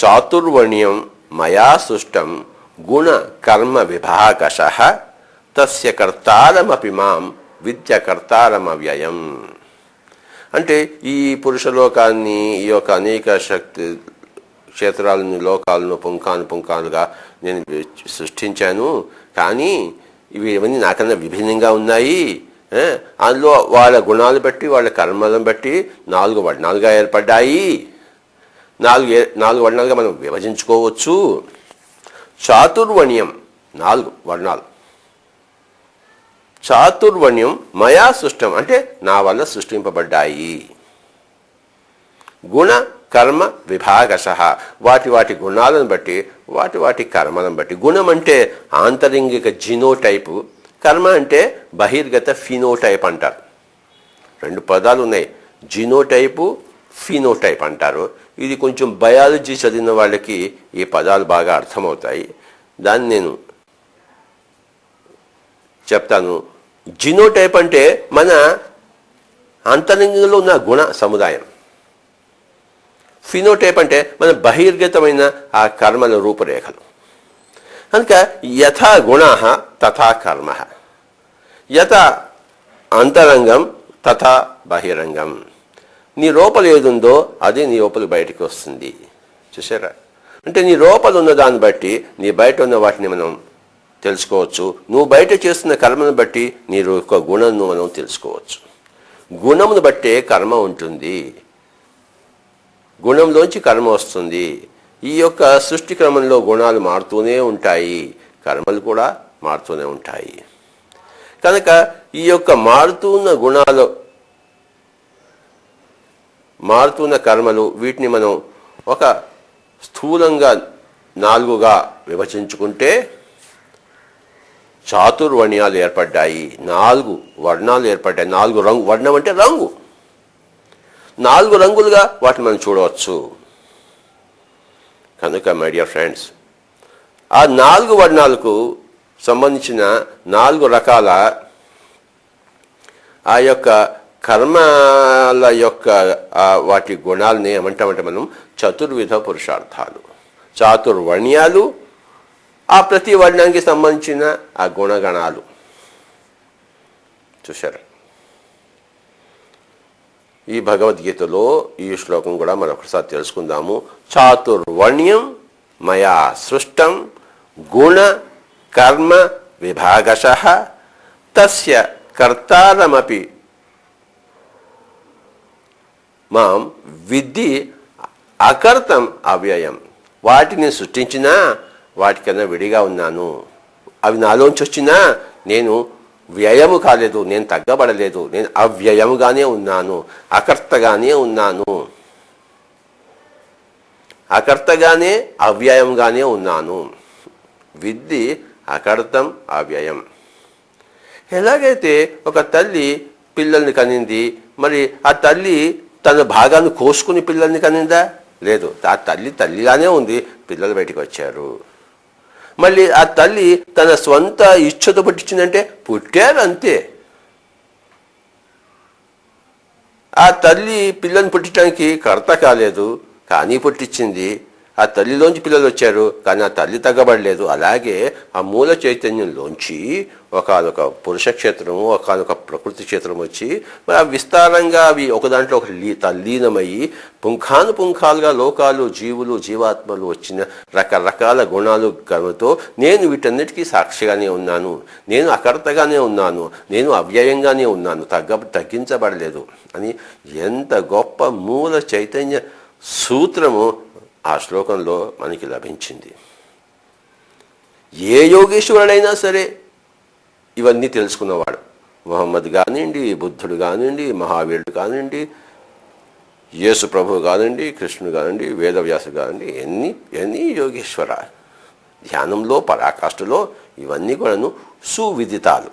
చాతుర్వర్ణ్యం మయా సృష్టం గుణ కర్మ విభాగశ తస్య కర్తారమపి మాం విద్య కర్తారమవ్యయం అంటే ఈ పురుషలోకాన్ని ఈ యొక్క అనేక శక్తి క్షేత్రాలను లోకాలను పుంకాను పుంఖాలుగా నేను సృష్టించాను. కానీ ఇవి ఇవన్నీ నాకన్నా విభిన్నంగా ఉన్నాయి. అందులో వాళ్ళ గుణాలు బట్టి వాళ్ళ కర్మలను బట్టి నాలుగు వర్ణాలుగా ఏర్పడ్డాయి. నాలుగు ఏ- నాలుగు వర్ణాలుగా మనం విభజించుకోవచ్చు. చాతుర్వణ్యం నాలుగు వర్ణాలు. చాతుర్వణ్యం మయా సృష్టం అంటే నా వల్ల సృష్టింపబడ్డాయి. గుణ కర్మ విభాగశ. వాటి వాటి గుణాలను బట్టి వాటి వాటి కర్మలను బట్టి. గుణం అంటే ఆంతరింగిక జినోటైపు కర్మ అంటే బహిర్గత ఫినోటైప్ అంటారు. రెండు పదాలు ఉన్నాయి. జినోటైపు ఫినోటైప్ అంటారు. ఇది కొంచెం బయాలజీ చదివిన వాళ్ళకి ఈ పదాలు బాగా అర్థమవుతాయి. దాన్ని నేను చెప్తాను. జినోటైప్ అంటే మన అంతరంగంలో ఉన్న గుణ సముదాయం. ఫినోటైప్ అంటే మన బహిర్గతమైన ఆ కర్మల రూపురేఖలు. కనుక యథా గుణ తథా కర్మ. యథ అంతరంగం తథా బహిరంగం. నీ లోపల ఏదుందో అది నీ లోపల బయటికి వస్తుంది. చూసారా అంటే నీ లోపల ఉన్న దాన్ని బట్టి నీ బయట ఉన్న వాటిని మనం తెలుసుకోవచ్చు. నువ్వు బయట చేస్తున్న కర్మను బట్టి నీ యొక్క గుణంను మనం తెలుసుకోవచ్చు. గుణమును బట్టే కర్మ ఉంటుంది. గుణంలోంచి కర్మ వస్తుంది. ఈ యొక్క సృష్టి క్రమంలో గుణాలు మారుతూనే ఉంటాయి. కర్మలు కూడా మారుతూనే ఉంటాయి. కనుక ఈ యొక్క మారుతున్న గుణాలు మారుతున్న కర్మలు వీటిని మనం ఒక స్థూలంగా నాలుగుగా విభజించుకుంటే చాతుర్వర్ణ్యాలు ఏర్పడ్డాయి నాలుగు వర్ణాలు ఏర్పడ్డాయి. నాలుగు రంగు వర్ణం అంటే రంగు. నాలుగు రంగులుగా వాటిని మనం చూడవచ్చు. కనుక మై డియర్ ఫ్రెండ్స్ ఆ నాలుగు వర్ణాలకు సంబంధించిన నాలుగు రకాల ఆ యొక్క కర్మల యొక్క వాటి గుణాలని ఏమంటామంటే మనం చతుర్విధ పురుషార్థాలు. చాతుర్వర్ణ్యాలు ఆ ప్రతి వర్ణానికి సంబంధించిన ఆ గుణగణాలు. చూశారు? ఈ భగవద్గీతలో ఈ శ్లోకం కూడా మరొకసారి తెలుసుకుందాము. చాతుర్వర్ణ్యం మయా సృష్టం గుణ కర్మ విభాగశ తస్య కర్తారమపి మాం విద్ది అకర్తం అవ్యయం. వాటిని సృష్టించినా వాటికన్నా విడిగా ఉన్నాను. అవి నాలోంచి వచ్చినా నేను వ్యయము కాలేదు నేను తగ్గబడలేదు. నేను అవ్యయముగానే ఉన్నాను అకర్తగానే ఉన్నాను. అకర్తగానే అవ్యయంగానే ఉన్నాను. విద్ది అకర్తం అవ్యయం. ఎలాగైతే ఒక తల్లి పిల్లల్ని కనింది మరి ఆ తల్లి తన భాగాన్ని కోసుకుని పిల్లల్ని కనిందా? లేదు. ఆ తల్లి తల్లిగానే ఉంది. పిల్లలు బయటికి వచ్చారు. మళ్ళీ ఆ తల్లి తన స్వంత ఇచ్ఛతో పుట్టించిందంటే పుట్టారు అంతే ఆ తల్లి పిల్లని పుట్టించడానికి కర్త కాలేదు. కానీ పుట్టించింది. ఆ తల్లిలోంచి పిల్లలు వచ్చారు కానీ ఆ తల్లి తగ్గబడలేదు. అలాగే ఆ మూల చైతన్యంలోంచి ఒకనొక పురుష క్షేత్రము ఒకనొక ప్రకృతి క్షేత్రం వచ్చి మరి ఆ విస్తారంగా అవి ఒక దాంట్లో ఒక లీ తల్లీనమయ్యి పుంఖాను పుంఖాలుగా లోకాలు జీవులు జీవాత్మలు వచ్చిన రకరకాల గుణాలు కనుతో నేను వీటన్నిటికీ సాక్షిగానే ఉన్నాను. నేను అకర్తగానే ఉన్నాను. నేను అవ్యయంగానే ఉన్నాను. తగ్గ తగ్గించబడలేదు అని ఎంత గొప్ప మూల చైతన్య సూత్రము ఆ శ్లోకంలో మనకి లభించింది. ఏ యోగేశ్వరుడైనా సరే ఇవన్నీ తెలుసుకున్నవాడు. మొహమ్మద్ కానివ్వండి బుద్ధుడు కానివ్వండి మహావీరుడు కానివ్వండి యేసు ప్రభువు కానివ్వండి కృష్ణుడు కానివ్వండి వేదవ్యాసుడు కానివ్వండి ఎన్ని ఎన్ని యోగేశ్వర ధ్యానంలో పరాకాష్ఠలో ఇవన్నీ కూడాను సువిదితాలు.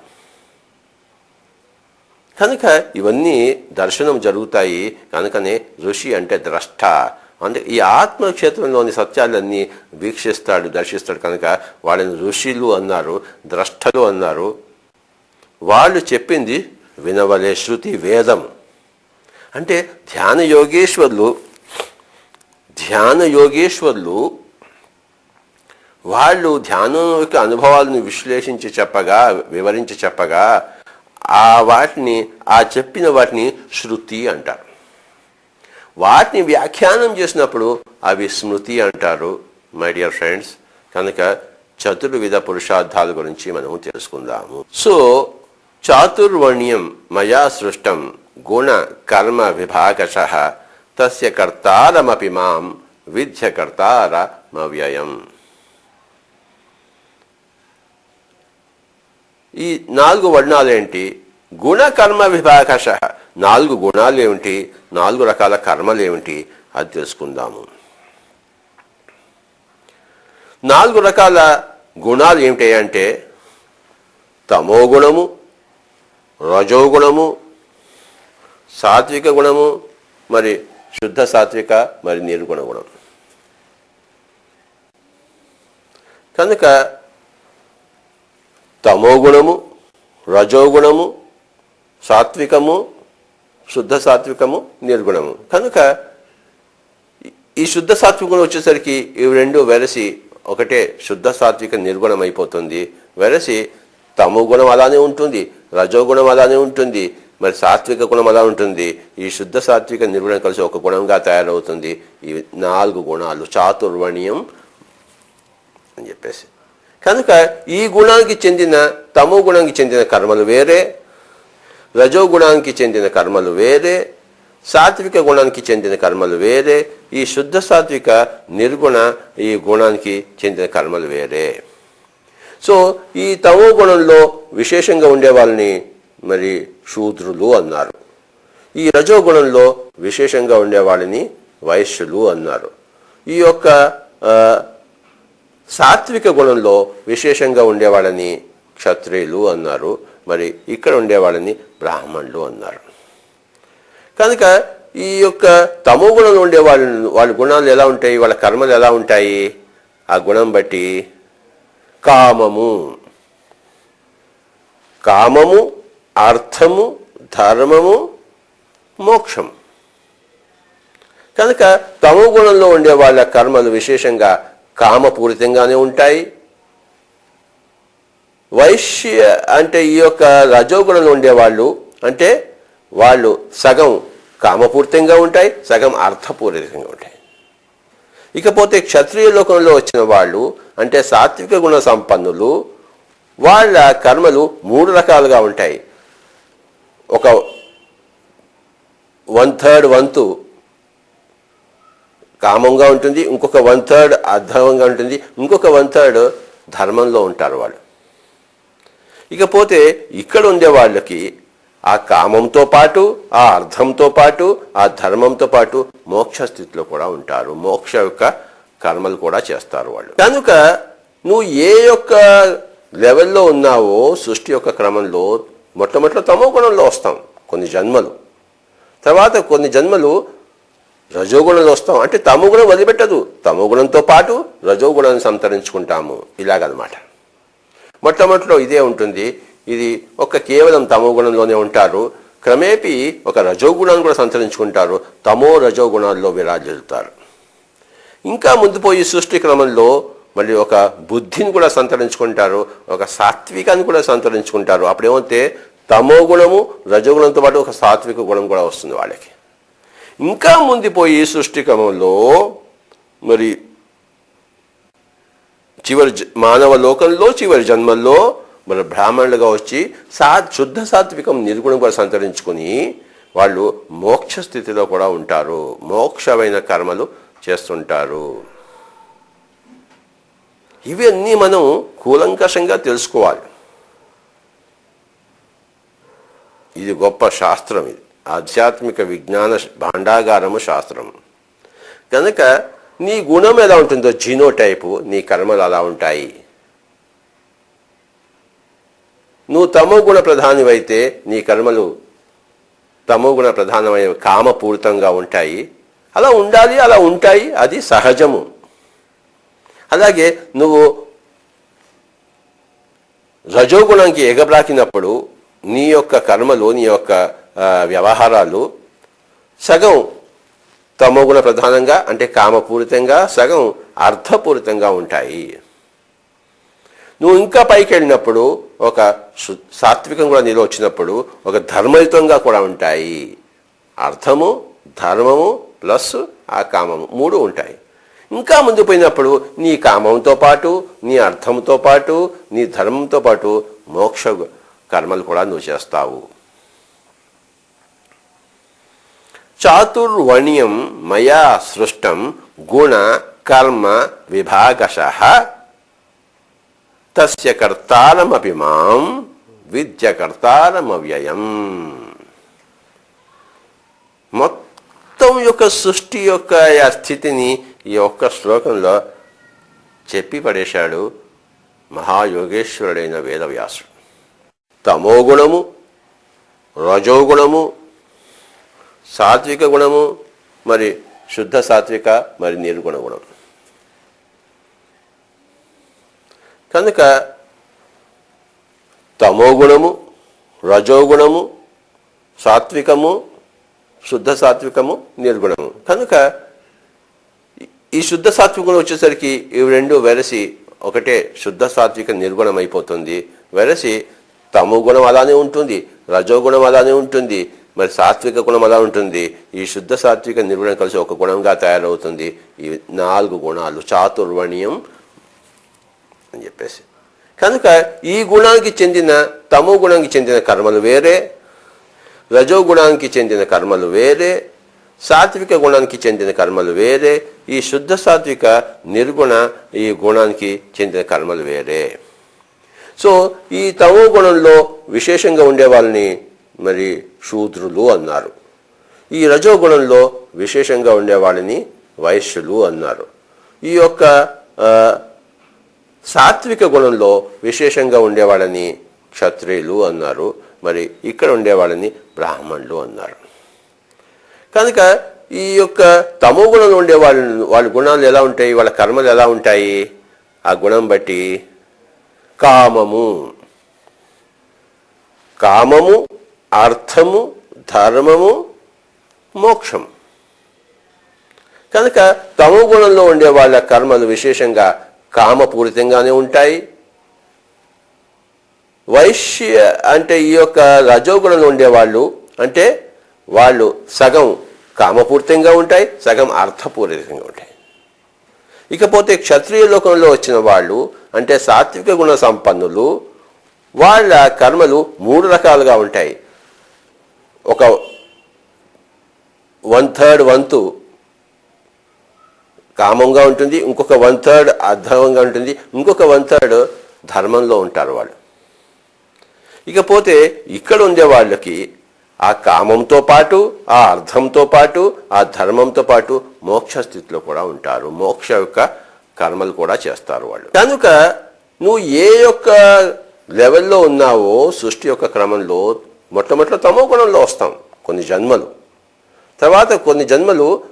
కనుక ఇవన్నీ దర్శనం జరుగుతాయి. కనుకనే ఋషి అంటే ద్రష్ట. అంటే ఈ ఆత్మక్షేత్రంలోని సత్యాలన్నీ వీక్షిస్తాడు దర్శిస్తాడు. కనుక వాళ్ళని ఋషులు అన్నారు ద్రష్టలు అన్నారు. వాళ్ళు చెప్పింది వినవలే శృతి వేదం. అంటే ధ్యాన యోగేశ్వర్లు ధ్యాన యోగేశ్వర్లు వాళ్ళు ధ్యానం యొక్క అనుభవాలను విశ్లేషించి చెప్పగా వివరించి చెప్పగా ఆ వాటిని ఆ చెప్పిన వాటిని శృతి అంటారు. వాటిని వ్యాఖ్యానం చేసినప్పుడు అవి స్మృతి అంటారు మై డియర్ ఫ్రెండ్స్ కనుక చతుర్విధ పురుషార్థాల గురించి మనం తెలుసుకుందాము. సో చాతుర్వర్ణ్యం మయా సృష్టం గుణ కర్మ విభాగశ తస్య కర్తారమపి మాం విద్య కర్తారమవ్యయం ఈ నాలుగు వర్ణాలేంటి? గుణకర్మ గుణ కర్మ విభాగశ. నాలుగు గుణాలు ఏమిటి? నాలుగు రకాల కర్మలు ఏమిటి? అది తెలుసుకుందాము. నాలుగు రకాల గుణాలు ఏమిటి అంటే తమో గుణము రజో గుణము సాత్విక గుణము మరి శుద్ధ సాత్విక మరి నిర్గుణ గుణం. కనుక తమో గుణము రజోగుణము సాత్వికము శుద్ధ సాత్వికము నిర్గుణము. కనుక ఈ- శుద్ధ సాత్వికం వచ్చేసరికి ఇవి రెండు వెరసి ఒకటే శుద్ధ సాత్విక నిర్గుణం అయిపోతుంది. వెరసి తమో గుణం అలానే ఉంటుంది రజోగుణం అలానే ఉంటుంది మరి సాత్విక గుణం అలా ఉంటుంది. ఈ శుద్ధ సాత్విక నిర్గుణం కలిసి ఒక గుణంగా తయారవుతుంది. ఈ నాలుగు గుణాలు చాతుర్వణీయం అని చెప్పేసి. కనుక ఈ గుణానికి చెందిన తమో గుణానికి చెందిన కర్మలు వేరే రజో గుణానికి చెందిన కర్మలు వేరే సాత్విక గుణానికి చెందిన కర్మలు వేరే ఈ శుద్ధ సాత్విక నిర్గుణ ఈ గుణానికి చెందిన కర్మలు వేరే. సో ఈ తమో గుణంలో విశేషంగా ఉండే వాళ్ళని మరి శూద్రులు అన్నారు. ఈ రజో గుణంలో విశేషంగా ఉండే వాళ్ళని వైశ్యులు అన్నారు. ఈ యొక్క సాత్విక గుణంలో విశేషంగా ఉండేవాళ్ళని క్షత్రియులు అన్నారు. మరి ఇక్కడ ఉండేవాళ్ళని బ్రాహ్మణులు అన్నారు. కనుక ఈ యొక్క తమో గుణంలో ఉండే వాళ్ళు వాళ్ళ గుణాలు ఎలా ఉంటాయి వాళ్ళ కర్మలు ఎలా ఉంటాయి? ఆ గుణం బట్టి కామము. కామము అర్థము ధర్మము మోక్షం. కనుక తమో గుణంలో ఉండే వాళ్ళ కర్మలు విశేషంగా కామపూరితంగానే ఉంటాయి వైశ్య అంటే ఈ యొక్క రజోగుణంలో ఉండేవాళ్ళు అంటే వాళ్ళు సగం కామపూరితంగా ఉంటాయి సగం అర్థపూరితంగా ఉంటాయి. ఇకపోతే క్షత్రియ లోకంలో వచ్చిన వాళ్ళు అంటే సాత్విక గుణ సంపన్నులు వాళ్ళ కర్మలు మూడు రకాలుగా ఉంటాయి. ఒక వన్ థర్డ్ వంతు కామంగా ఉంటుంది ఇంకొక వన్ థర్డ్ అర్థంగా ఉంటుంది ఇంకొక వన్ థర్డ్ ధర్మంలో ఉంటారు వాళ్ళు. ఇకపోతే ఇక్కడ ఉండే వాళ్ళకి ఆ కామంతో పాటు ఆ అర్థంతో పాటు ఆ ధర్మంతో పాటు మోక్ష స్థితిలో కూడా ఉంటారు. మోక్ష యొక్క కర్మలు కూడా చేస్తారు వాళ్ళు. కనుక నువ్వు ఏ యొక్క లెవెల్లో ఉన్నావో సృష్టి యొక్క క్రమంలో మొట్టమొదటిలో తమో గుణంలో వస్తాం కొన్ని జన్మలు. తర్వాత కొన్ని జన్మలు రజోగుణంలో వస్తాం. అంటే తమో గుణం వదిలిపెట్టదు. తమో గుణంతో పాటు రజోగుణాన్ని సంతరించుకుంటాము. ఇలాగనమాట. మొట్టమొదటిలో ఇదే ఉంటుంది. ఇది ఒక కేవలం తమో గుణంలోనే ఉంటారు. క్రమేపీ ఒక రజోగుణాన్ని కూడా సంతరించుకుంటారు. తమో రజోగుణాల్లో విరాజిల్లుతారు. ఇంకా ముందు పోయి సృష్టి క్రమంలో మళ్ళీ ఒక బుద్ధిని కూడా సంతరించుకుంటారు. ఒక సాత్వికాన్ని కూడా సంతరించుకుంటారు. అప్పుడేమంటే తమో గుణము రజోగుణంతో పాటు ఒక సాత్విక గుణం కూడా వస్తుంది వాళ్ళకి. ఇంకా ముందుపోయి సృష్టి క్రమంలో మరి చివరి మానవ లోకంలో చివరి జన్మల్లో మన బ్రాహ్మణులుగా వచ్చి సా శుద్ధ సాత్వికం నిర్గుణం కూడా సంతరించుకొని వాళ్ళు మోక్ష స్థితిలో కూడా ఉంటారు. మోక్షమైన కర్మలు చేస్తుంటారు. ఇవన్నీ మనం కూలంకషంగా తెలుసుకోవాలి. ఇది గొప్ప శాస్త్రం ఇది. ఆధ్యాత్మిక విజ్ఞాన భాండాగారము శాస్త్రం. కనుక నీ గుణం ఎలా ఉంటుందో జీనో టైపు నీ కర్మలు అలా ఉంటాయి. నువ్వు తమో గుణ ప్రధానివైతే నీ కర్మలు తమో గుణ ప్రధానమైన కామపూరితంగా ఉంటాయి. అలా ఉండాలి అలా ఉంటాయి అది సహజము. అలాగే నువ్వు రజోగుణానికి ఎగబ్రాకినప్పుడు నీ యొక్క కర్మలు నీ యొక్క వ్యవహారాలు సగం తమోగుణ ప్రధానంగా అంటే కామపూరితంగా సగం అర్థపూరితంగా ఉంటాయి. నువ్వు ఇంకా పైకి వెళ్ళినప్పుడు ఒక సాత్వికం కూడా నీలో వచ్చినప్పుడు ఒక ధర్మయుతంగా కూడా ఉంటాయి. అర్థము ధర్మము ప్లస్ ఆ కామము మూడు ఉంటాయి. ఇంకా ముందు పోయినప్పుడు నీ కామంతో పాటు నీ అర్థంతో పాటు నీ ధర్మంతో పాటు మోక్ష కర్మలు కూడా నువ్వు చేస్తావు. చాతుర్వణ్యం మయా సృష్టం గుణ కర్మ విభాగశ. తస్య కర్తారమపి మాం విద్య కర్తారమవ్యయం మొత్తం యొక్క సృష్టి యొక్క స్థితిని ఈ ఒక్క శ్లోకంలో చెప్పి పడేశాడు మహాయోగేశ్వరుడైన వేదవ్యాసుడు. తమోగుణము రజోగుణము సాత్విక గుణము మరి శుద్ధ సాత్విక మరి నిర్గుణ గుణం కనుక తమోగుణము రజోగుణము సాత్వికము శుద్ధ సాత్వికము నిర్గుణము కనుక ఈ- శుద్ధ శుద్ధ సాత్వికం వచ్చేసరికి ఇవి రెండు వెరసి ఒకటే శుద్ధ సాత్విక నిర్గుణం అయిపోతుంది. వెరసి తమో గుణం అలానే ఉంటుంది రజోగుణం అలానే ఉంటుంది మరి సాత్విక గుణం అలా ఉంటుంది? ఈ శుద్ధ సాత్విక నిర్గుణం కలిసి ఒక గుణంగా తయారవుతుంది. ఈ నాలుగు గుణాలు చాతుర్వణీయం అని చెప్పేసి. కనుక ఈ గుణానికి చెందిన తమో గుణానికి చెందిన కర్మలు వేరే రజో గుణానికి చెందిన కర్మలు వేరే సాత్విక గుణానికి చెందిన కర్మలు వేరే ఈ శుద్ధ సాత్విక నిర్గుణ ఈ గుణానికి చెందిన కర్మలు వేరే. సో ఈ తమో గుణంలో విశేషంగా ఉండే వాళ్ళని మరి శూద్రులు అన్నారు. ఈ రజో గుణంలో విశేషంగా ఉండే వాళ్ళని వైశ్యులు అన్నారు. ఈ యొక్క సాత్విక గుణంలో విశేషంగా ఉండేవాళ్ళని క్షత్రియులు అన్నారు. మరి ఇక్కడ ఉండేవాళ్ళని బ్రాహ్మణులు అన్నారు. కనుక ఈ యొక్క తమో గుణంలో ఉండే వాళ్ళ వాళ్ళ గుణాలు ఎలా ఉంటాయి? వాళ్ళ కర్మలు ఎలా ఉంటాయి? ఆ గుణం బట్టి కామము. కామము అర్థము ధర్మము మోక్షం కనుక తమో గుణంలో ఉండే వాళ్ళ కర్మలు విశేషంగా కామపూరితంగానే ఉంటాయి. వైశ్య అంటే ఈ యొక్క రజోగుణంలో ఉండేవాళ్ళు అంటే వాళ్ళు సగం కామపూరితంగా ఉంటాయి సగం అర్థపూరితంగా ఉంటాయి. ఇకపోతే క్షత్రియ లోకంలో వచ్చిన వాళ్ళు అంటే సాత్విక గుణ సంపన్నులు వాళ్ళ కర్మలు మూడు రకాలుగా ఉంటాయి. ఒక వన్ థర్డ్ వంతు కామంగా ఉంటుంది ఇంకొక వన్ థర్డ్ అధర్మంగా ఉంటుంది ఇంకొక వన్ థర్డ్ ధర్మంలో ఉంటారు వాళ్ళు. ఇకపోతే ఇక్కడ ఉండే వాళ్ళకి ఆ కామంతో పాటు ఆ అర్థంతో పాటు ఆ ధర్మంతో పాటు మోక్ష స్థితిలో కూడా ఉంటారు. మోక్ష యొక్క కర్మలు కూడా చేస్తారు వాళ్ళు. కనుక నువ్వు ఏ యొక్క లెవెల్లో ఉన్నావో సృష్టి యొక్క క్రమంలో మొట్టమొదటి తమో గుణంలో వస్తాం కొన్ని జన్మలు. తర్వాత కొన్ని జన్మలు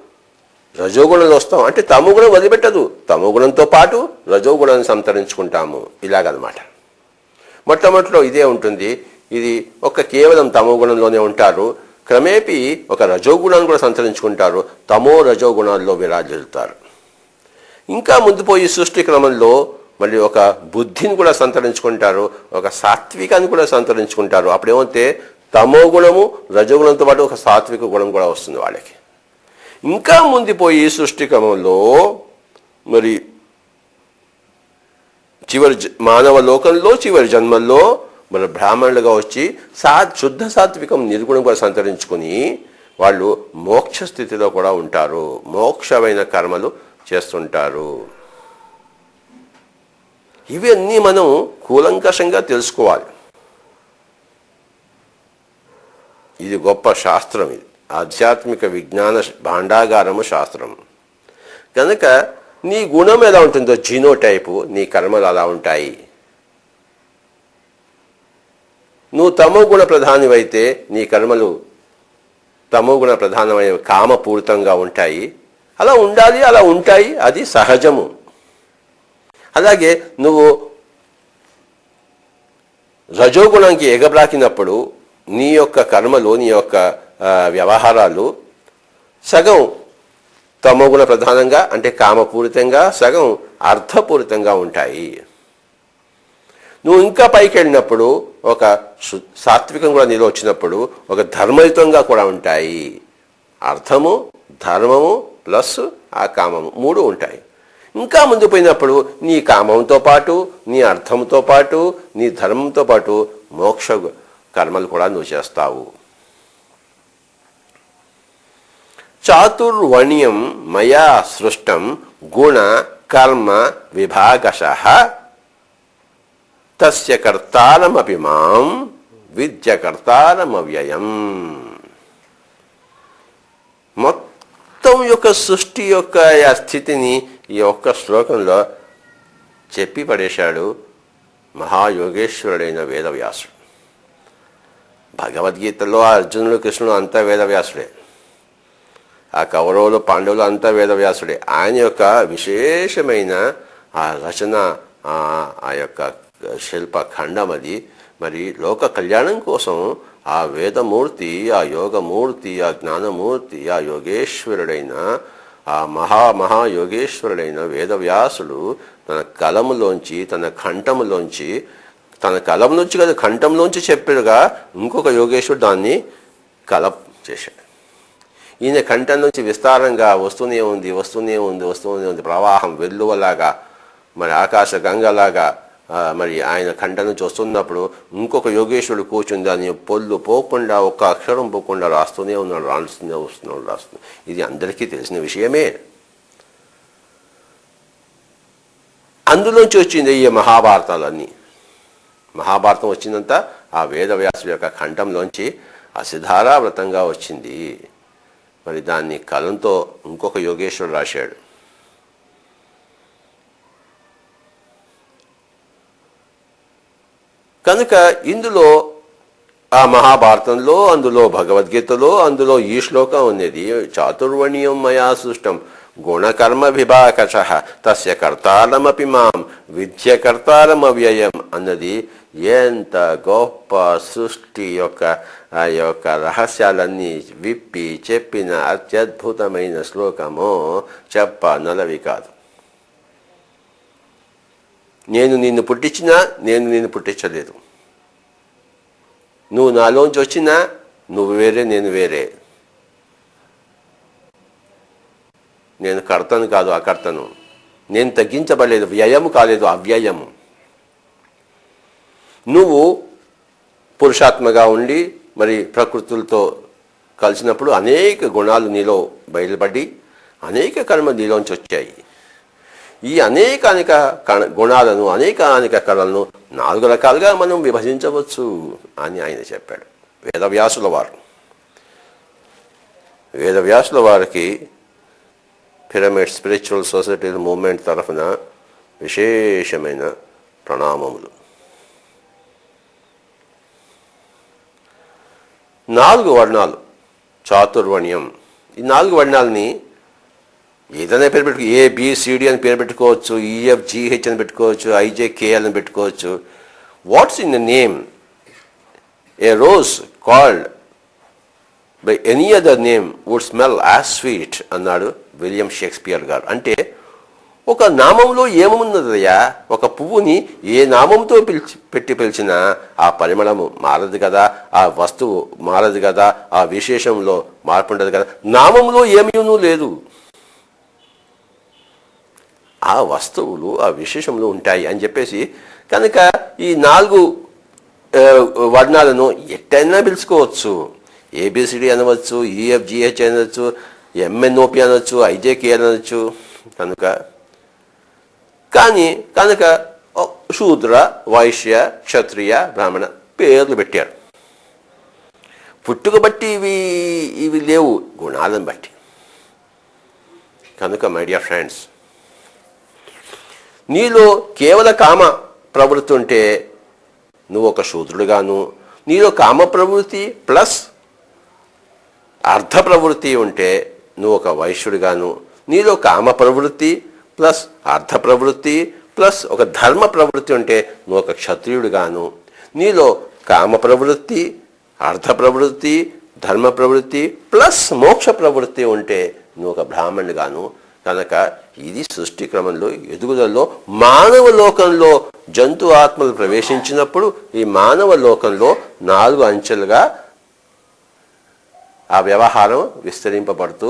రజోగుణంలో వస్తాం. అంటే తమో గుణం వదిలిపెట్టదు. తమో గుణంతో పాటు రజోగుణాన్ని సంతరించుకుంటాము. ఇలాగనమాట. మొట్టమొదటిలో ఇదే ఉంటుంది. ఇది ఒక కేవలం తమో గుణంలోనే ఉంటారు. క్రమేపీ ఒక రజోగుణాన్ని కూడా సంతరించుకుంటారు. తమో రజోగుణాల్లో విరాజిల్లుతారు. ఇంకా ముందుపోయి సృష్టి క్రమంలో మళ్ళీ ఒక బుద్ధిని కూడా సంతరించుకుంటారు ఒక సాత్వికాన్ని కూడా సంతరించుకుంటారు. అప్పుడేమంటే తమో గుణము రజగుణంతో పాటు ఒక సాత్విక గుణం కూడా వస్తుంది వాళ్ళకి. ఇంకా ముందు పోయి సృష్టి క్రమంలో మరి చివరి మానవ లోకంలో చివరి జన్మల్లో మరి బ్రాహ్మణులుగా వచ్చి సా శుద్ధ సాత్వికం నిర్గుణం కూడా సంతరించుకుని వాళ్ళు మోక్ష స్థితిలో కూడా ఉంటారు. మోక్షమైన కర్మలు చేస్తుంటారు. ఇవన్నీ మనం కూలంకషంగా తెలుసుకోవాలి. ఇది గొప్ప శాస్త్రం ఇది. ఆధ్యాత్మిక విజ్ఞాన భాండాగారము శాస్త్రం. కనుక నీ గుణం ఎలా ఉంటుందో జీనోటైపు నీ కర్మలు అలా ఉంటాయి. నువ్వు తమో గుణ ప్రధానివైతే నీ కర్మలు తమో గుణ ప్రధానమైన కామపూరితంగా ఉంటాయి. అలా ఉండాలి అలా ఉంటాయి అది సహజము. అలాగే నువ్వు రజోగుణానికి ఎగబ్రాకినప్పుడు నీ యొక్క కర్మలు నీ యొక్క వ్యవహారాలు సగం తమోగుణ ప్రధానంగా అంటే కామపూరితంగా సగం అర్థపూరితంగా ఉంటాయి. నువ్వు ఇంకా పైకి వెళ్ళినప్పుడు ఒక సాత్వికం కూడా నీలో వచ్చినప్పుడు ఒక ధర్మయుతంగా కూడా ఉంటాయి. అర్థము ధర్మము ప్లస్ ఆ కామము మూడు ఉంటాయి. ఇంకా ముందు పోయినప్పుడు నీ కామంతో పాటు నీ అర్థంతో పాటు నీ ధర్మంతో పాటు మోక్ష కర్మలు కూడా నువ్వు చేస్తావు. చాతుర్వణ్యం మయా సృష్టం గుణ కర్మ విభాగశ. తస్య కర్తారమపి మాం విద్యకర్తారమవ్యయం మొత్తం యొక్క సృష్టి యొక్క స్థితిని ఈ ఒక్క శ్లోకంలో చెప్పి పడేశాడు మహాయోగేశ్వరుడైన వేదవ్యాసుడు. భగవద్గీతలో అర్జునుడు కృష్ణుడు అంతా వేదవ్యాసుడే. ఆ కౌరవులు పాండవులు అంతా వేదవ్యాసుడే. ఆయన యొక్క విశేషమైన ఆ రచన ఆ ఆ యొక్క శిల్ప ఖండం అది. మరి లోక కళ్యాణం కోసం ఆ వేదమూర్తి ఆ యోగమూర్తి ఆ జ్ఞానమూర్తి ఆ యోగేశ్వరుడైన ఆ మహా మహా యోగేశ్వరుడైన వేదవ్యాసుడు తన కలములోంచి తన కంఠములోంచి తన కలం నుంచి కదా కంఠంలోంచి చెప్పాడుగా ఇంకొక యోగేశ్వరుడు దాన్ని కలప్ చేశాడు. ఈయన కంఠం నుంచి విస్తారంగా వస్తూనే ఉంది వస్తూనే ఉంది వస్తూనే ఉంది ప్రవాహం వెల్లువలాగా మరి ఆకాశ గంగలాగా మరి ఆయన ఖండన చూస్తున్నప్పుడు ఇంకొక యోగేశ్వరుడు కూర్చుని దాన్ని పొల్లు పోకుండా ఒక్క అక్షరం పోకుండా రాస్తూనే ఉన్నాడు రాస్తూనే వస్తున్నాడు రాస్తున్నాడు ఇది అందరికీ తెలిసిన విషయమే. అందులోంచి వచ్చింది ఈ మహాభారతాలన్నీ. మహాభారతం వచ్చిందంతా ఆ వేదవ్యాసుల యొక్క ఖండంలోంచి అసిధారా వ్రతంగా వచ్చింది. మరి దాన్ని కలంతో ఇంకొక యోగేశ్వరుడు రాశాడు. కనుక ఇందులో ఆ మహాభారతంలో అందులో భగవద్గీతలో అందులో ఈ శ్లోకం ఉన్నది. చాతుర్వణీయం మయా సృష్టం గుణకర్మ విభాకష తస్య కర్తారమపి మాం విద్యకర్తారమవ్యయం అన్నది ఎంత గొప్ప సృష్టి యొక్క ఆ యొక్క రహస్యాలన్నీ విప్పి చెప్పిన అత్యద్భుతమైన శ్లోకము చెప్ప నలవి కాదు. నేను నిన్ను పుట్టించినా నేను నిన్ను పుట్టించలేదు. నువ్వు నాలోంచి వచ్చినా నువ్వు వేరే నేను వేరే. నేను కర్తను కాదు అకర్తను నేను తగ్గించబడలేదు వ్యయము కాలేదు అవ్యయము. నువ్వు పురుషాత్మగా ఉండి మరి ప్రకృతులతో కలిసినప్పుడు అనేక గుణాలు నీలో బయలుపడి అనేక కర్మ నీలోంచి వచ్చాయి. ఈ అనేక అనేక కణ- గుణాలను అనేక అనేక కళలను నాలుగు రకాలుగా మనం విభజించవచ్చు అని ఆయన చెప్పాడు. వేదవ్యాసుల వారు. వేదవ్యాసుల వారికి పిరమిడ్ స్పిరిచువల్ సొసైటీ మూవ్మెంట్ తరఫున విశేషమైన ప్రణామములు. నాలుగు వర్ణాలు. చాతుర్వర్ణ్యం. ఈ నాలుగు వర్ణాలని ఏదైనా పేరు పెట్టుకో ఏ బిసిడి అని పేరు పెట్టుకోవచ్చు ఈఎఫ్ జిహెచ్ అని పెట్టుకోవచ్చు ఐజేకేఎల్ అని పెట్టుకోవచ్చు. What's in the name a rose called by any other name would smell as sweet అన్నాడు విలియం షేక్స్పియర్ గారు. అంటే ఒక నామంలో ఏమున్నదయ్యా? ఒక పువ్వుని ఏ నామంతో పిలిచి పెట్టి పిలిచినా ఆ పరిమళము మారదు కదా ఆ వస్తువు మారదు కదా ఆ విశేషంలో మార్పు ఉండదు కదా. నామంలో ఏమీనూ లేదు. ఆ వస్తువులు ఆ విశేషంలో ఉంటాయి అని చెప్పేసి కనుక ఈ నాలుగు వర్ణాలను ఎట్టైనా పిలుచుకోవచ్చు. ఏబిసిడి అనవచ్చు ఈఎఫ్జిహెచ్ అనవచ్చు ఎంఎన్ఓపి అనవచ్చు ఐజేకే అనవచ్చు కనుక. కానీ కనుక శూద్ర వైశ్య క్షత్రియ బ్రాహ్మణ పేర్లు పెట్టారు. పుట్టుక బట్టి ఇవి ఇవి లేవు గుణాలను బట్టి. కనుక మై డియర్ ఫ్రెండ్స్ నీలో కేవల కామ ప్రవృత్తి ఉంటే నువ్వు ఒక శూద్రుడుగాను. నీలో కామ ప్రవృత్తి ప్లస్ అర్ధ ప్రవృత్తి ఉంటే నువ్వు ఒక వైశ్యుడిగాను. నీలో కామ ప్రవృత్తి ప్లస్ అర్ధ ప్రవృత్తి ప్లస్ ఒక ధర్మ ప్రవృత్తి ఉంటే నువ్వు ఒక క్షత్రియుడుగాను. నీలో కామ ప్రవృత్తి అర్ధ ప్రవృత్తి ధర్మ ప్రవృత్తి ప్లస్ మోక్ష ప్రవృత్తి ఉంటే నువ్వు ఒక బ్రాహ్మణుడు గాను కనుక ఇది సృష్టి క్రమంలో ఎదుగుదలలో మానవ లోకంలో జంతు ఆత్మలు ప్రవేశించినప్పుడు ఈ మానవ లోకంలో నాలుగు అంచెలుగా ఆ వ్యవహారం విస్తరింపబడుతూ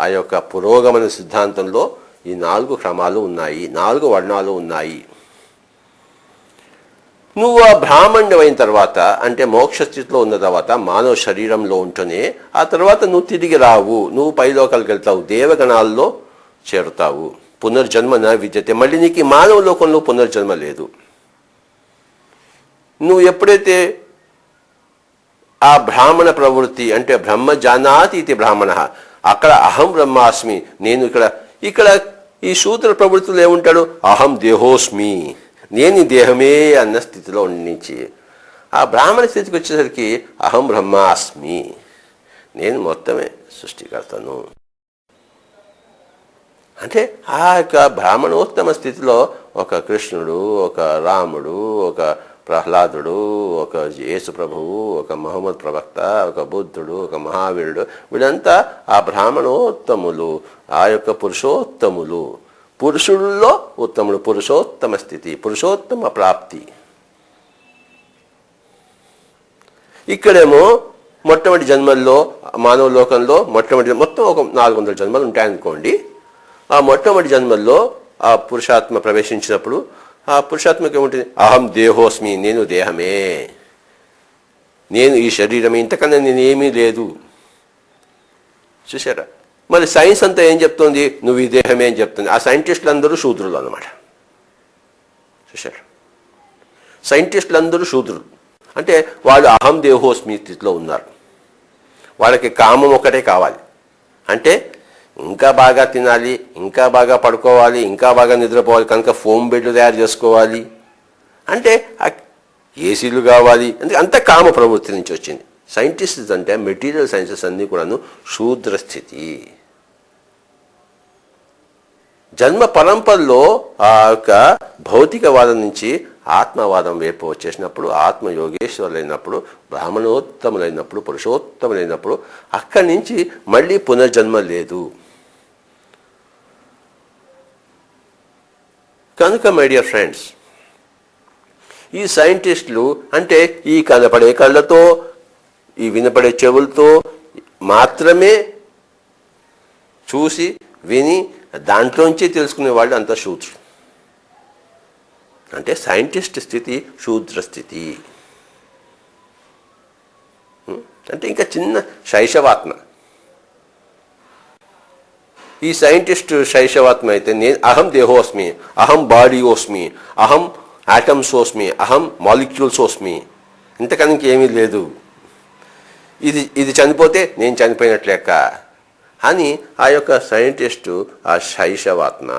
ఆ యొక్క పురోగమన సిద్ధాంతంలో ఈ నాలుగు క్రమాలు ఉన్నాయి నాలుగు వర్ణాలు ఉన్నాయి. నువ్వు ఆ బ్రాహ్మణ్యం అయిన తర్వాత అంటే మోక్ష స్థితిలో ఉన్న తర్వాత మానవ శరీరంలో ఉంటూనే ఆ తర్వాత నువ్వు తిరిగి రావు. నువ్వు పైలోకాలకు వెళ్తావు. దేవగణాల్లో చేరుతావు. పునర్జన్మ నా విద్యతే మళ్ళీ నీకు మానవ లోకంలో పునర్జన్మ లేదు. నువ్వు ఎప్పుడైతే ఆ బ్రాహ్మణ ప్రవృత్తి అంటే బ్రహ్మ జానాతి ఇది బ్రాహ్మణ అక్కడ అహం బ్రహ్మాస్మి నేను ఇక్కడ ఇక్కడ ఈ శూద్ర ప్రవృత్తులు ఏముంటాడు? అహం దేహోస్మి. నేను ఈ దేహమే అన్న స్థితిలో ఉండించి ఆ బ్రాహ్మణ స్థితికి వచ్చేసరికి అహం బ్రహ్మాస్మి నేను మొత్తమే సృష్టికర్తను. అంటే ఆ యొక్క బ్రాహ్మణోత్తమ స్థితిలో ఒక కృష్ణుడు ఒక రాముడు ఒక ప్రహ్లాదుడు ఒక యేసు ప్రభువు ఒక మహమ్మద్ ప్రవక్త ఒక బుద్ధుడు ఒక మహావీరుడు వీళ్ళంతా ఆ బ్రాహ్మణోత్తములు ఆ యొక్క పురుషోత్తములు. పురుషుల్లో ఉత్తముడు పురుషోత్తమ స్థితి పురుషోత్తమ ప్రాప్తి. ఇక్కడేమో మొట్టమొదటి జన్మల్లో మానవ లోకంలో మొట్టమొదటి మొత్తం ఒక నాలుగు వందల జన్మలు ఉంటాయనుకోండి. ఆ మొట్టమొదటి జన్మల్లో ఆ పురుషాత్మ ప్రవేశించినప్పుడు ఆ పురుషాత్మకి ఏముంటుంది? అహం దేహోస్మి నేను దేహమే. నేను ఈ శరీరమే ఇంతకన్నా నేనేమీ లేదు. చూసారా మరి సైన్స్ అంతా ఏం చెప్తుంది? నువ్వు ఈ దేహమే అని చెప్తుంది. ఆ సైంటిస్టులు అందరూ శూద్రులు అనమాట చూశారు? సైంటిస్టులు అందరూ శూద్రులు. అంటే వాళ్ళు అహం దేహోస్మి స్థితిలో ఉన్నారు. వాళ్ళకి కామం ఒకటే కావాలి. అంటే ఇంకా బాగా తినాలి ఇంకా బాగా పడుకోవాలి ఇంకా బాగా నిద్రపోవాలి కనుక ఫోమ్ బెడ్లు తయారు చేసుకోవాలి. అంటే ఏసీలు కావాలి. అంటే అంత కామ ప్రవృత్తి నుంచి వచ్చింది. సైంటిస్ట్ అంటే మెటీరియల్ సైన్సెస్ అన్నీ కూడాను శూద్ర స్థితి జన్మ పరంపరలో ఆ యొక్క భౌతికవాదం నుంచి ఆత్మవాదం వైపు వచ్చేసినప్పుడు ఆత్మ యోగేశ్వరులైనప్పుడు బ్రాహ్మణోత్తములైనప్పుడు పురుషోత్తములైనప్పుడు అక్కడి నుంచి మళ్ళీ పునర్జన్మ లేదు. కనుక మై డియర్ ఫ్రెండ్స్ ఈ సైంటిస్టులు అంటే ఈ కనపడే కళ్ళతో ఈ వినపడే చెవులతో మాత్రమే చూసి విని దాంట్లోంచి తెలుసుకునే వాళ్ళు అంత శూద్రుడు అంటే సైంటిస్ట్ స్థితి శూద్ర స్థితి. అంటే ఇంకా చిన్న శైశవాత్మ. ఈ సైంటిస్ట్ శైశవాత్మ అయితే నేను అహం దేహోస్మి అహం బాడీ ఓస్మి అహం ఆటమ్స్ ఓస్మి అహం మాలిక్యూల్స్ ఓస్మి ఇంతకన్నా ఏమీ లేదు. ఇది ఇది చనిపోతే నేను చనిపోయినట్లేక. అని ఆ యొక్క సైంటిస్టు ఆ శైశవాత్మ.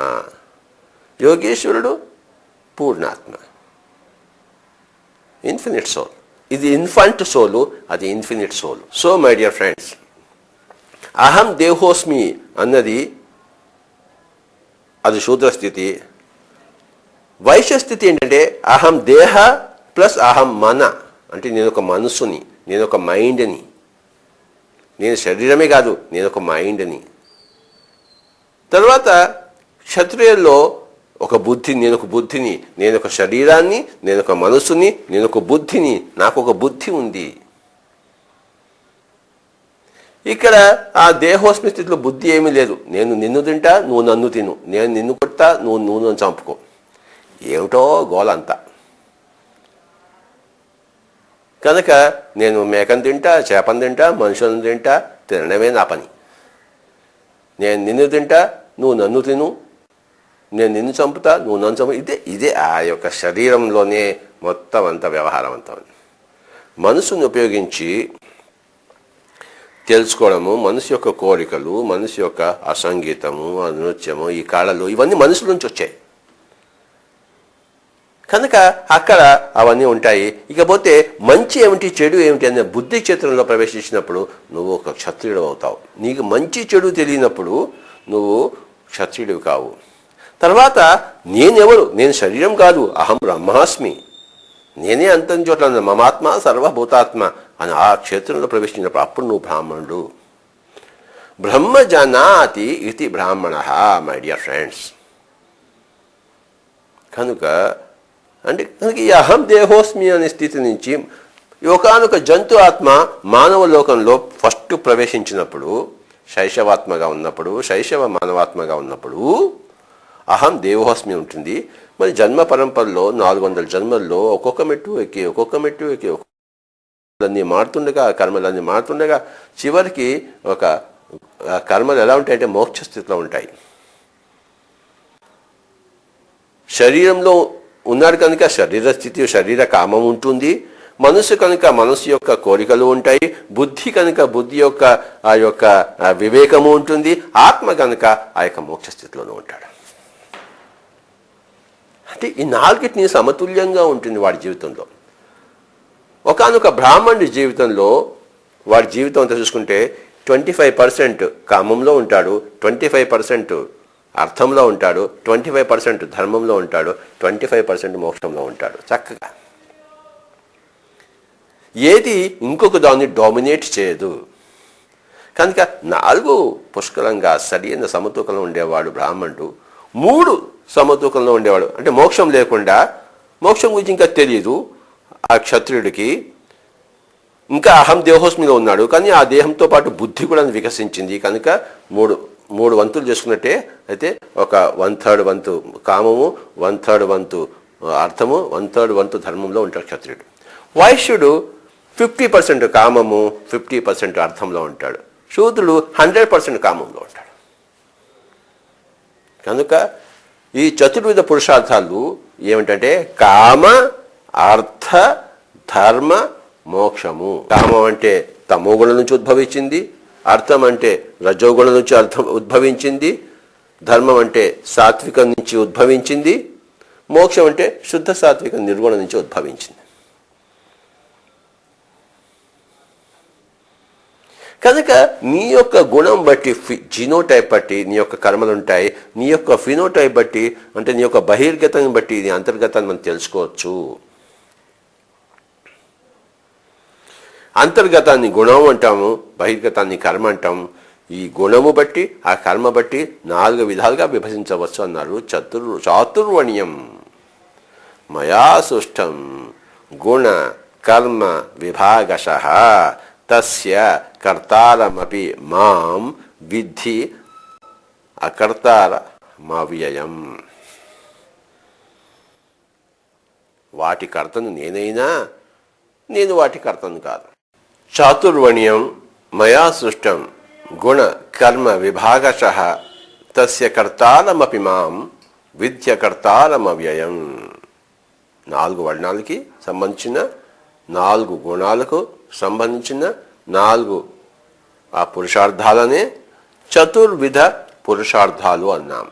యోగేశ్వరుడు పూర్ణాత్మ. Infinite soul. ఇది ఇన్ఫంట్ సోలు అది infinite soul. So my dear friends అహం దేహోస్మి అన్నది అది శూద్ర స్థితి స్థితి ఏంటంటే అహం దేహ ప్లస్ అహం మన. అంటే నేను ఒక మనసుని నేను ఒక మైండ్ని. నేను శరీరమే కాదు నేను ఒక మైండ్ని. తర్వాత క్షత్రియుల్లో ఒక బుద్ధి నేను ఒక బుద్ధిని నేను ఒక శరీరాన్ని నేను ఒక మనసుని నేను ఒక బుద్ధిని నాకు ఒక బుద్ధి ఉంది. ఇక్కడ ఆ దేహోస్మి స్థితిలో బుద్ధి ఏమీ లేదు. నేను నిన్ను తింటా నువ్వు నన్ను తిను. నేను నిన్ను కొట్టా నువ్వు నువ్వు చంపుకో. ఏమిటో గోలంతా. కనుక నేను మేకను తింటా చేపను తింటా మనుషులను తింటా తినడమే నా పని. నేను నిన్ను తింటా నువ్వు నన్ను తిను. నేను నిన్ను చంపుతా నువ్వు నన్ను చంపు. ఇదే ఇదే ఆ యొక్క శరీరంలోనే మొత్తం అంత వ్యవహారం అంతా మనసును ఉపయోగించి తెలుసుకోవడము మనసు యొక్క కోరికలు మనసు యొక్క అసంగీతము నృత్యము ఈ కళలు ఇవన్నీ మనసు నుంచి వచ్చాయి. కనుక అక్కడ అవన్నీ ఉంటాయి. ఇకపోతే మంచి ఏమిటి చెడు ఏమిటి అనే బుద్ధి క్షేత్రంలో ప్రవేశించినప్పుడు నువ్వు ఒక క్షత్రియుడు అవుతావు. నీకు మంచి చెడు తెలియనప్పుడు నువ్వు క్షత్రియుడు కావు. తర్వాత నేనెవరు? నేను శరీరం కాదు. అహం బ్రహ్మాస్మి. నేనే అంతం చోట్ల ఉన్న మమాత్మ సర్వభూతాత్మ అని ఆ క్షేత్రంలో ప్రవేశించినప్పుడు అప్పుడు నువ్వు బ్రాహ్మణుడు. బ్రహ్మ జనాతి ఇది బ్రాహ్మణ మై డియర్ ఫ్రెండ్స్ కనుక అంటే కనుక ఈ అహం దేహోస్మి అనే స్థితి నుంచి ఒకనొక జంతు ఆత్మ మానవ లోకంలో ఫస్ట్ ప్రవేశించినప్పుడు శైశవాత్మగా ఉన్నప్పుడు శైశవ మానవాత్మగా ఉన్నప్పుడు అహం దేవోహస్మి ఉంటుంది. మరి జన్మ పరంపరలో నాలుగు వందల జన్మల్లో ఒక్కొక్క మెట్టు ఎక్కి ఒక్కొక్క మెట్టు ఎక్కి అన్నీ మారుతుండగా కర్మలన్నీ మారుతుండగా చివరికి ఒక కర్మలు ఎలా ఉంటాయంటే మోక్ష స్థితిలో ఉంటాయి. శరీరంలో ఉన్నాడు కనుక శరీర స్థితి శరీర కామం ఉంటుంది. మనసు కనుక మనసు యొక్క కోరికలు ఉంటాయి. బుద్ధి కనుక బుద్ధి యొక్క ఆ యొక్క వివేకము ఉంటుంది. ఆత్మ కనుక ఆ యొక్క మోక్ష స్థితిలోనూ ఉంటాడు. అంటే ఈ నాలుగిటిని సమతుల్యంగా ఉంటుంది వాడి జీవితంలో. ఒకనొక బ్రాహ్మణుడి జీవితంలో వాడి జీవితం అంతా చూసుకుంటే ట్వంటీ ఫైవ్ పర్సెంట్ కామంలో ఉంటాడు. ట్వంటీ ఫైవ్ పర్సెంట్ అర్థంలో ఉంటాడు ట్వంటీ ఫైవ్ పర్సెంట్ ధర్మంలో ఉంటాడు ట్వంటీ ఫైవ్ పర్సెంట్ మోక్షంలో ఉంటాడు. చక్కగా. ఏది ఇంకొక దాన్ని డామినేట్ చేయదు. కనుక నాలుగు పుష్కలంగా సరైన సమతూకంలో ఉండేవాడు బ్రాహ్మణుడు మూడు సమతూకంలో ఉండేవాడు. అంటే మోక్షం లేకుండా మోక్షం గురించి ఇంకా తెలియదు ఆ క్షత్రియుడికి ఇంకా అహం దేహోస్మిలో ఉన్నాడు. కానీ ఆ దేహంతో పాటు బుద్ధి కూడా వికసించింది. కనుక మూడు మూడు వంతులు చేసుకున్నట్టే అయితే ఒక వన్ థర్డ్ వంతు కామము వన్ థర్డ్ వంతు అర్థము వన్ థర్డ్ వంతు ధర్మంలో ఉంటాడు క్షత్రియుడు. వైశ్యుడు ఫిఫ్టీ పర్సెంట్ కామము ఫిఫ్టీ పర్సెంట్ అర్థంలో ఉంటాడు. శూద్రుడు హండ్రెడ్ పర్సెంట్ కామంలో ఉంటాడు. కనుక ఈ చతుర్విధ పురుషార్థాలు ఏమిటంటే కామ అర్థ ధర్మ మోక్షము. కామం అంటే తమోగుణం నుంచి ఉద్భవించింది అర్థం అంటే రజోగుణం నుంచి అర్థం ఉద్భవించింది ధర్మం అంటే సాత్వికం నుంచి ఉద్భవించింది మోక్షం అంటే శుద్ధ సాత్విక నిర్గుణం నుంచి ఉద్భవించింది. కనుక నీ యొక్క గుణం బట్టి జీనోటైప్ బట్టి నీ యొక్క కర్మలు ఉంటాయి నీ యొక్క ఫినోటైప్ బట్టి అంటే నీ యొక్క బహిర్గతాన్ని బట్టి నీ అంతర్గతాన్ని మనం తెలుసుకోవచ్చు. అంతర్గతాన్ని గుణం అంటాము బహిర్గతాన్ని కర్మ అంటాము. ఈ గుణము బట్టి ఆ కర్మ బట్టి నాలుగు విధాలుగా విభజించవచ్చు అన్నారు చతుర్ చాతుర్వణ్యం. మయా సృష్టం. గుణ కర్మ విభాగశ. తస్య కర్తారమపి మాం విద్ధి అకర్తార మవ్యయం వాటి కర్తను నేనైనా నేను వాటి కర్తను కాదు. చాతుర్వణ్యం మయా సృష్టం గుణ కర్మ విభాగశ తస్య కర్తారమపి మాం విద్య నాలుగు వర్ణాలకి సంబంధించిన నాలుగు గుణాలకు సంబంధించిన నాలుగు ఆ పురుషార్థాలనే చతుర్విధ పురుషార్థాలు అన్నాం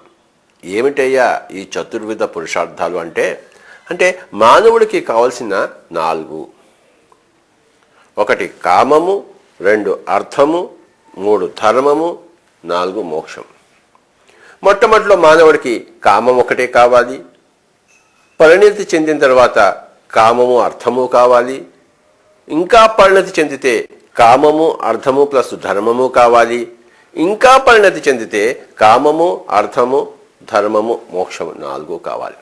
ఏమిటయ్యా ఈ చతుర్విధ పురుషార్థాలు అంటే? అంటే మానవుడికి కావలసిన నాలుగు ఒకటి కామము రెండు అర్థము మూడు ధర్మము నాలుగు మోక్షం. మొట్టమొదటిలో మానవుడికి కామం ఒకటే కావాలి. పరిణితి చెందిన తర్వాత కామము అర్థము కావాలి. ఇంకా పరిణతి చెందితే కామము అర్థము ప్లస్ ధర్మము కావాలి. ఇంకా పరిణతి చెందితే కామము అర్థము ధర్మము మోక్షము నాలుగు కావాలి.